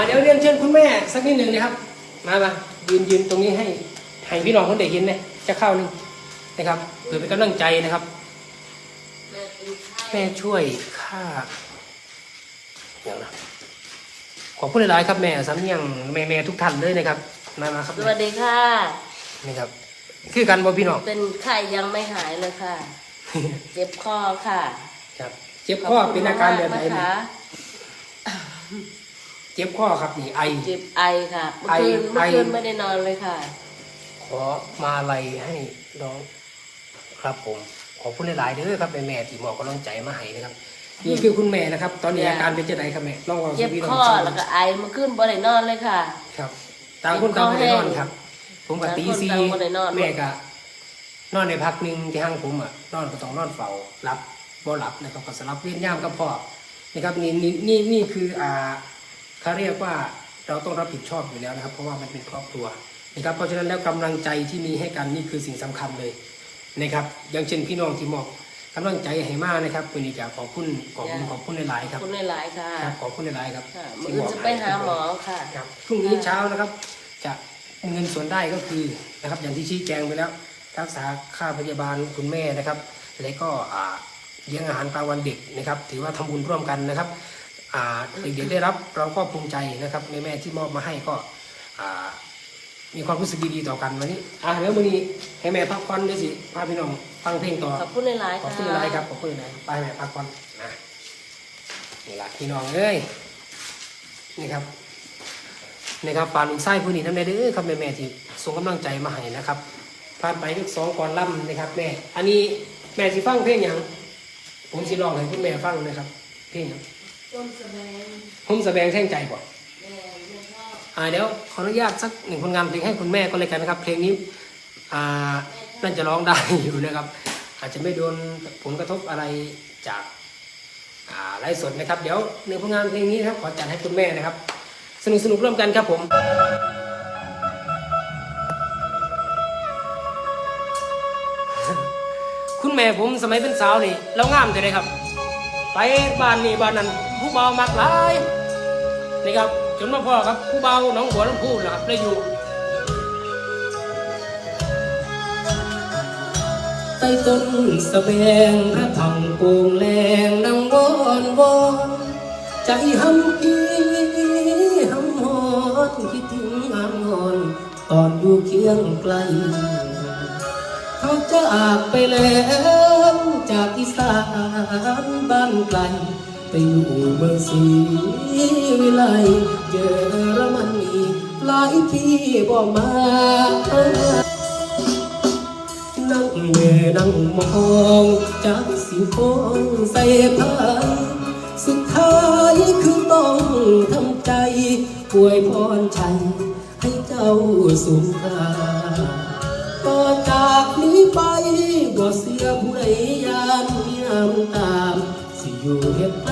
อ่าเดี๋ยวเรียนเชิญคุณแม่สักนิดหนึ่งนะครับ มามายืนยืนตรงนี้ให้ให้พี่น้องคนเด็กเห็นเลยจะเข้าหนึ่งนะครับเพื่อเป็นกำลังใจนะครับ แม่ช่วยค่าอย่างนะขอบคุณหลายๆครับแม่สำเนียงแม่แม่ทุกท่านเลยนะครับมามาครับสวัสดีค่ะ นี่ครับ คือกันบ่พี่น้องเป็นไข้ยังไม่หายเลยค่ะ เจ็บคอค่ะ ครับ เจ็บข้อเป็นอาการแบบไหนขอบคุณเนี่ยมากๆนะคะเจ็บข้อครับนี่ไอ เจ็บไอค่ะเมื่อไอคืนเมื่อคืนไอ ไม่ได้นอนเลยค่ะ ขอมาอะไรให้น้องครับผม ขอบคุณหลายๆเด้อครับแม่แม่ที่มอบกำลังใจมาให้นะครับนี่คือคุณแม่นะครับ ตอนนี้จ้ะอาการเป็นจะไดครับแม่ลองลองเจ็บพี่น้คองอฟังแล้วก็ไอเมื่อคืนบ่ได้นอนเลยค่ะ ครับต่างคนต่างไม่ได้นอนครับ ผมกับต่างคนตีซีต่างบ่ได้นอน แม่ก็นอนในพักหนึ่งที่ห้างผมอะนอนก็ต้องนอนเฝ้ารับบ่หลับนะครับก็สลับเวียนย่ามกับพ่อนะครับนี่นี่นี่นี่คืออ่า เขาเรียกว่าเราต้องรับผิดชอบอยู่แล้วนะครับ เพราะว่ามันเป็นครอบครัวนะครับ เพราะฉะนั้นแล้วกำลังใจที่มีให้กันนี่คือสิ่งสำคัญเลยนะครับ อย่างเช่นพี่น้องที่มอบกำลังใจให้มานะครับวันนี้จะขอบคุณขอบคุณจ้ะขอบคุณหลายๆขคอรับบคุณหลายๆค่ะครับขอบคุณหลายๆครับค่ะมื่อที่อื่นบกจะไปหาหมอค่ะครับพรุ่งนี้เช้านะครับจะเงินส่วนได้ก็คือนะครับ อย่างที่ชี้แจงไปแล้วรักษาค่าพยาบาลคุณแม่นะครับ แล้วก็อ่าเลี้ยงอาหารกลางวันเด็กนะครับ ถือว่าทำบุญร่วมกันนะครับอ่า เด็กๆได้รับเราก็ภูมิใจนะครับแม่ๆที่มอบมาให้ก็อ่ามีความรู้สึกดีๆต่อกันวันนี้อ่าแล้ววันนี้ให้แม่พักผ่อนด้วยสิพาพี่น้องฟังเพลงต่อขอบคุณหลายๆขอบค่ะคุณอะไรครับขอบคุณอะไรไปแม่พักผ่อนนะนี่ละพี่น้องเอ้ยนี่ครับนี่ครับปานลูกไส้ผู้นี้ทำได้เด้อครับแม่แม่ๆที่ส่งกำลังใจมาให้นะครับผ่านไปทุกสองก่อนล่ำนะครับแม่ อันนี้แม่สิฟังเพลงหยังผมสิร้องให้คุณแม่ฟังนะครับ เพลงหยัง ต้นแสดงผมแสดงแท่งใจก่อนแม่เรียนพ่ออ่าเดี๋ยวขออนุญาตสักหนึ่งผลงานเพลงให้คุณแม่ก็เลยกันนะครับ เพลงนี้อ่าน่าจะร้องได้ อยู่นะครับ อาจจะไม่โดนผลกระทบอะไรจากอ่าไลฟ์สดนะครับ เดี๋ยวหนึ่งผลงานเพลงนี้นะครับขอจัดให้คุณแม่นะครับ สนุกสนุกร่วมกันครับผม คุณแม่ผมสมัยเป็นสาวนี่เรางามแต่เลยครับ ไปบ้านนี่บ้านนั้นผู้เบามักหลายนี่ครับจนมาพ่อครับผู้เบาน้องหัวลำพูนนะครับได้อยู่ใต้ต้นสะแบงพระทองโป่งแรงดังวอนวอนใจหำอีหำหอนคิดถึงอางอนตอนอยู่เคียงไกล เขาจากไปแล้วจากอีสานบ้านไกลไปอยู่เมืองศรีวิไลเจอรมันนีหลายที่บอกมา นั่งเวนั่งมองจากสิฟองใส่ผ้าสุดท้ายคือต้องทำใจป่วยพรชัยให้เจ้าสูงค่า ไปบ่เสียผู้ใดยามยามตาม สิอยู่เฮ็ดไร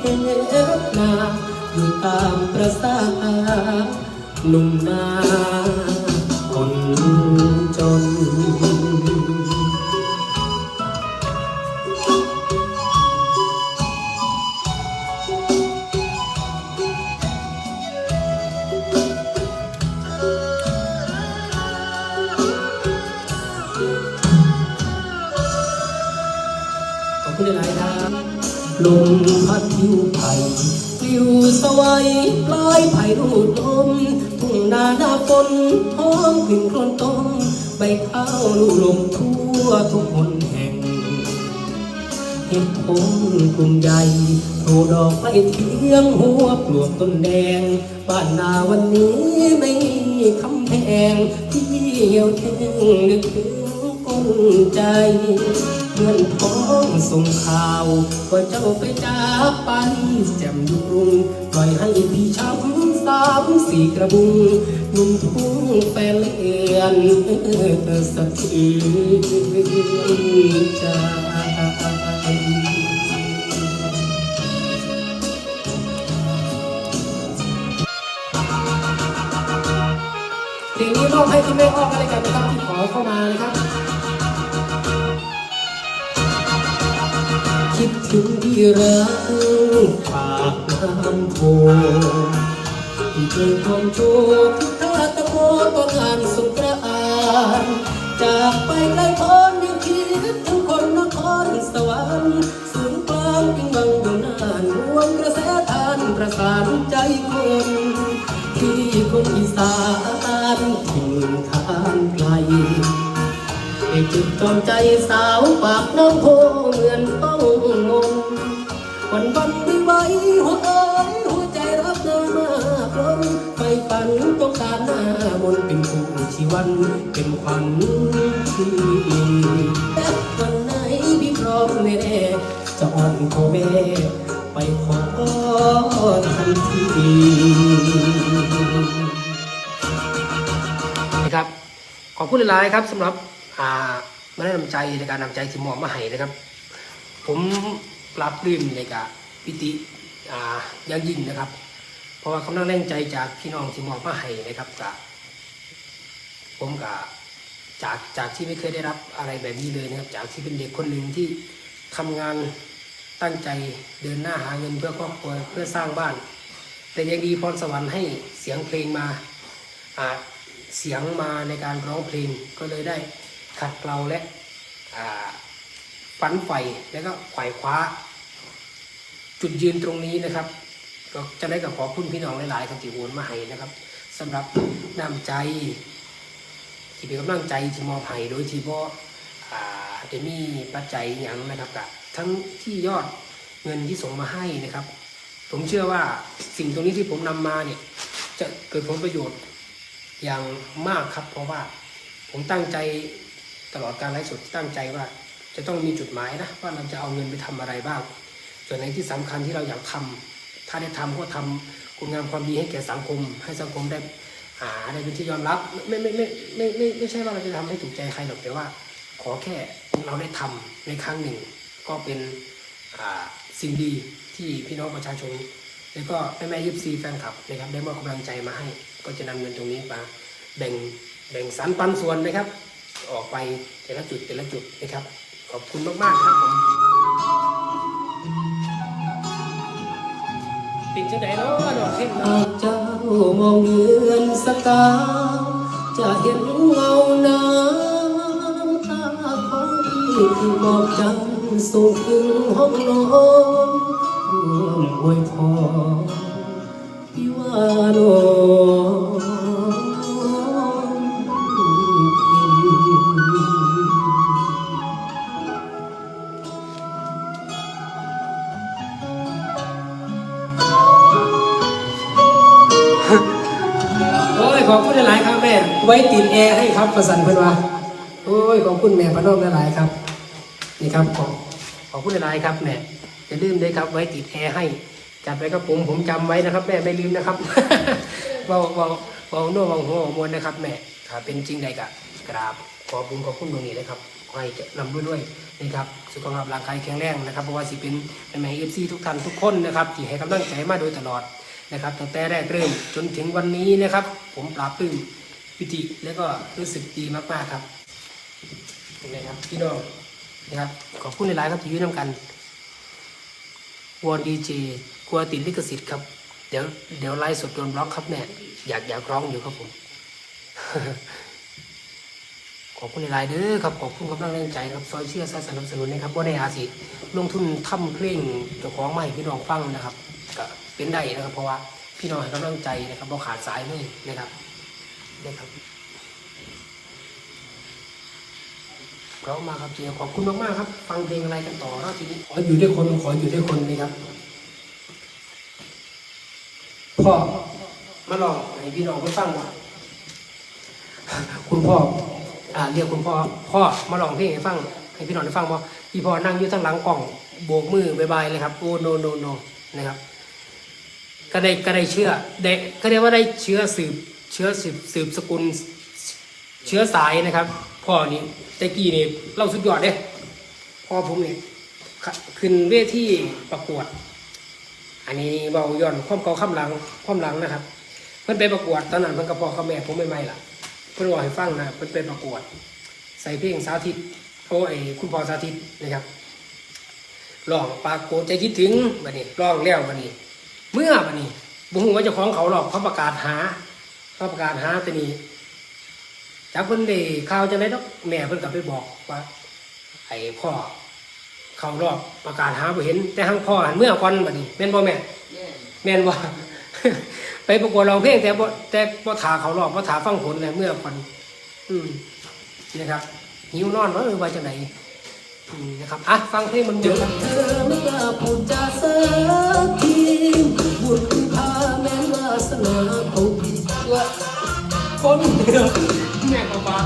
เฮ็ดนาอยู่ตามประสาหนุ่มนาคนจน ลมพัดผิวไผ่ปลิวสวัยปลายไผ่รูดลมทุ่งนาหน้าฝนท้องกลิ่นโคลนต้มใบข้าวลูลมทั่วทุกคนแห่งเห็ดผงกลุ่มใหญ่โผล่ดอกไม้เทียงหัวปลวกต้นแดง บ้านนาวันนี้ไม่มีคำแพงที่เหี่ยวแห้งนึกถึงก้นใจ เงินท้องส่งข่าวว่าเจ้าไปจากไปแจ่มยุรุงปล่อยให้พี่ช้ำสามสี่กระบุงนุ่มทุ่งแฟนเลียนสะเทือนใจเพลงนี้มอบให้คุณแม่อ้อกันเลยกันนะครับที่ขอเข้ามานะครับ คิดถึงที่รักปากน้ำโพที่เคยคงชูทิท่าตะโกนตอนงานสงกรานจากไปไกลพ้นยังคิดถึงคนนครสวรรค์สูงกลางปิงบังอยู่นานรวมกระแสทานประสานใจคนที่คนอีสานถิ่นทานไกลให้จุดจอมใจสาวปากน้ำโพ นต์เป็นผู้ชีวันเป็นขวัญที่วันไหนพี่พร้อมแน่จะอ่อนขอแม่ไปขอทันทีนะครับ ขอบคุณหลายๆครับสำหรับอ่ามาได้นำใจในการนำใจที่มอบมาให้นะครับ ผมรับรื่มในกับพิติอ่ายังยิ่งนะครับ เพราะว่าคำนั่งแรงใจจากพี่น้องที่มอบมาให้นะครับกับ ผมกับจากจากที่ไม่เคยได้รับอะไรแบบนี้เลยนะครับ จากที่เป็นเด็กคนหนึ่งที่ทำงานตั้งใจเดินหน้าหาเงินเพื่อครอบครัวเพื่อสร้างบ้าน แต่ยังดีพรสวรรค์ให้เสียงเพลงมาเสียงมาในการร้องเพลงก็เลยได้ขัดเกลาและฝันใฝ่แล้วก็ไขว่คว้า จุดยืนตรงนี้นะครับ ก็จะได้กับขอคุณพี่น้องหลายๆ ครับที่โอนมาให้นะครับสำหรับน้ำใจ ที่เป็นกำลังใจที่มอบให้โดยที่พ่อ่าจะมีปัจจัยอย่างนะครับกับทั้งที่ยอดเงินที่ส่งมาให้นะครับ ผมเชื่อว่าสิ่งตรงนี้ที่ผมนำมาเนี่ยจะเกิดผลประโยชน์อย่างมากครับ เพราะว่าผมตั้งใจตลอดการไลฟ์สดตั้งใจว่า จะต้องมีจุดหมายนะว่าเราจะเอาเงินไปทำอะไรบ้าง ส่วนไหนที่สำคัญที่เราอยากทำถ้าได้ทำก็ทำคุณงามความดีให้แก่สังคม ให้สังคมได้ หาได้เป็นที่ยอมรับไม่ไม่ไม่ไม่ไม่ไม่ใช่ว่าเราจะทำให้ถูกใจใครหรอกแต่ว่า ขอแค่เราได้ทำในครั้งหนึ่ง ก็เป็นสิ่งดีที่พี่น้องประชาชน แล้วก็แม่แม่ยิปซีแฟนคลับนะครับได้มอบกำลังใจมาให้ ก็จะนำเงินตรงนี้มาแบ่งแบ่งสรรปันส่วนนะครับ ออกไปแต่ละจุดแต่ละจุดนะครับ ขอบคุณมาก ๆ ครับผม ป็นจังไดเนาะดอกเห็นหากเจ้ามองเดือนสกา จะเห็นเงาน้ำตาของพี่ที่บอกจันทร์ส่งถึงห้องนอนร่วมอวยพรพี่ว่าโนโอ้ย ขอบคุณหลายๆครับแม่ ไว้ติดแอร์ให้ครับประสันเพื่อนว่าโอ้ยขอบคุณแม่พระนอมหลายๆครับ นี่ครับขอบขอบคุณหลายๆครับแม่อย่าลืมด้วยครับ ไว้ติดแอร์ให้จัดไปครับผมผมจำไว้นะครับ แม่ไม่ลืมนะครับเบาเบาเบาโน่เบาหัวมวลนะครับ แม่ถ้าเป็นจริงใดกะกราบขอบคุณขอบคุณตรงนี้นะครับขอให้เจะนำด้วยด้วยนะครับสุขภาพร่างกายแข็งแรงนะครับเพราะว่าสิเป็นแม่เอฟซีทุกท่านทุกคนนะครับที่ให้กำลังใจมาโดยตลอด นะครับตั้งแต่แรกเริ่มจนถึงวันนี้นะครับ ผมปราบปลื้มพิธีแล้วก็รู้สึกดีมากๆครับนี่ครับพี่น้องนะครับขอบคุณในไลน์ครับที่ยืนนำกันวอนดีเจกลัวติดลิขสิทธิ์ครับเดี๋ยวเดี๋ยวไลฟ์สดโดนบล็อกครับแม่อยากอยากร้องอยู่ครับผม ขอบคุณในไลน์เด้อครับขอบคุณกำลังแรงใจครับซอยเชื่อสนับสนุนนะครับว่าในอาสิลงทุนทำเพลงเจ้าของใหม่พี่น้องฟังนะครับ เป็นได้นะครับ เพราะว่าพี่น้องให้กำลังใจนะครับบ่ขาดสายเลยนะครับนะครับเพรามาครับเจียขอบคุณมากๆครับ ฟังเพลงอะไรกันต่อแล้วทีนี้ขออยู่ด้วยคนขออยู่ด้วยคนนะครับพ่อมาลองให้พี่น้องไปฟังว่าคุณพ่ออ่าเรียกคุณพ่อพ่อมาลองเพลงให้ฟังให้พี่น้องได้ฟังบ่าพี่พ่อนั่งอยู่ทางหลังกล่องโบกมือบายบายเลยครับโอ้โนโนโนนะครับ ก็ได้ก็ได้เชื่อได้ก็เรียกว่าได้เชื้อสืบเชื้อสืบสืบสกุลเชื้อสายนะครับพ่อนี่ต่กี้นี่เล่าสุดยอดเด้พ่อผมเนี่ยขึ้นเวทีประกวด อันนี้เบาย่อนความเก่าข้ามหลังความหลังนะครับ เพิ่นไปประกวดตอนนั้นเพิ่นกับพ่อกับแม่ผมไม่ไม่ล่ะ เพิ่อนบอกให้ฟังนะเพิ่นไปประกวด ใส่เพลงสาธิตโอ้ไอคุณพ่อสาธิตนะครับร้องปากโกใจคิดถึงบัดนี้ร้องแล้วบัดนี้ เมื่อบัดนี้บุ้งว่าเจ้าของเขาหรอกเขาประกาศหาเขาประกาศหาแต่นี่จากเพิ่นได้ข่าวจังได๋ดอกแม่เพิ่นก็ไปบอกว่าไอ้พ่อเขารอบประกาศหาบ่เห็น แต่หังพ่อหันเมื่อก่อนบัดนี้แม่นบ่แม่แม่นว่าไปประกวดร้องเพลงแต่บ่แต่บ่ถาเขารอบบ่ถาฟังผลเลยเมื่อก่อนอืมนี่นะครับหิวนอนว่าเออว่าจังไห นอืมนะครับ อะ ฟังเพลงมันเจเยออะครับเธอไม่กล้าพูดจาสักทีบุญคุณพาแม้นวาสนาเขาผิดว่าคนเดียวแม่ก็มา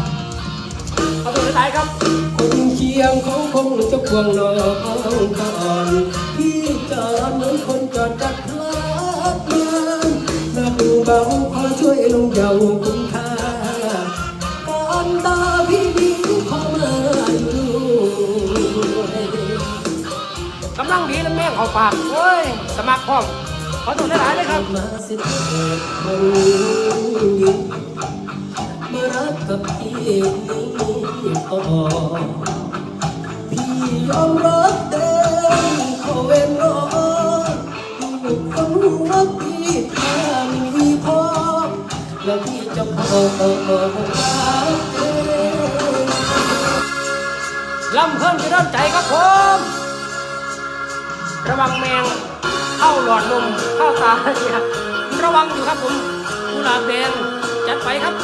เอาตัวท้ายครับ คนเคียงเขาคงจะควงน้องก่อนพี่จอดเหมือนคนจอดจักรพลัดมาหนักเบาขอช่วยลงเยาว์คุณค่า กำลังดีแล้วแม่งเขาปากโอ้ย สมัครพร้อมขอตัวท้ายๆเลยครับ มาสิเถิดคงยิ่งมารักกับพี่ต่อพี่ยอมรับเดินข้าเวรรอลูกคนหัวพี่ถ้ามีพอแล้วพี่จะขอรักเองลำเพิ่มจะเริ่มใจครับผม ระวังแมงเข้าหลอดลมเข้าตาเนี่ยระวังอยู่ครับผมกุหลาบแดงจัดไปครับ